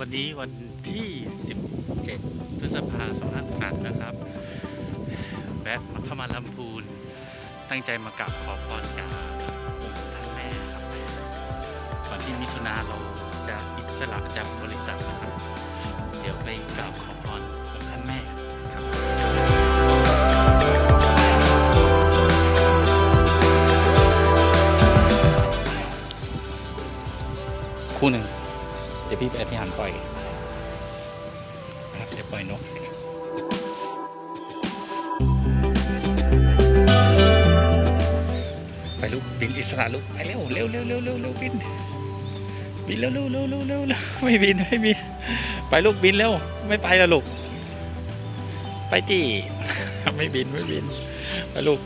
วันนี้วันที่ 17 พฤษภาคม2563นะครับแวะมาเข้ามาลำพูน ตั้งใจมากราบขอพรจากองค์ท่านแม่ครับก่อนที่มิถุนาเราจะอิสระจากบริษัทนะครับ เดี๋ยวไปกราบขอพรองค์ท่านแม่ครับคู่หนึ่ง ดี๋ยวพี่ไปอธิษฐานปล่อยครับเดี๋ยวปล่อยนกไปลูกบินอิสระลูกไปเร็วเร็วเร็วเร็วเร็วเร็วบินบินเร็วเร็วเร็วเร็วเร็วไม่บินไม่บินไปลูกบินเร็วไม่ไปแล้วลูกไปจีไม่บินไม่บินไปลูก